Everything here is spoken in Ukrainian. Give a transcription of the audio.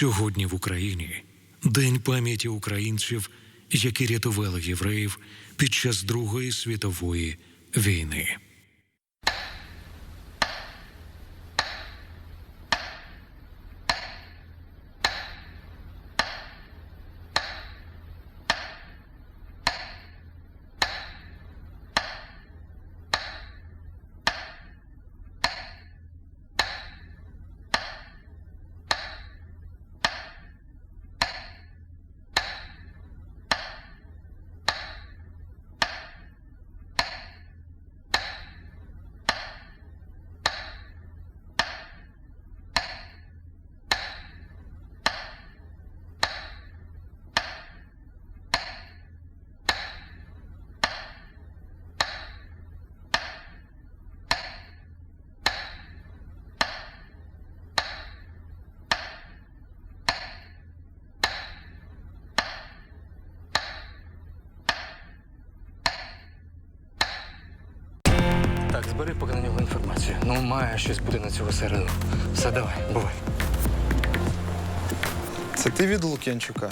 Сьогодні в Україні День пам'яті українців, які рятували євреїв під час Другої світової війни. Так, збери поки на нього інформацію. Ну, має щось бути на цю середу. Все, давай, бувай. Це ти від Лук'янчука?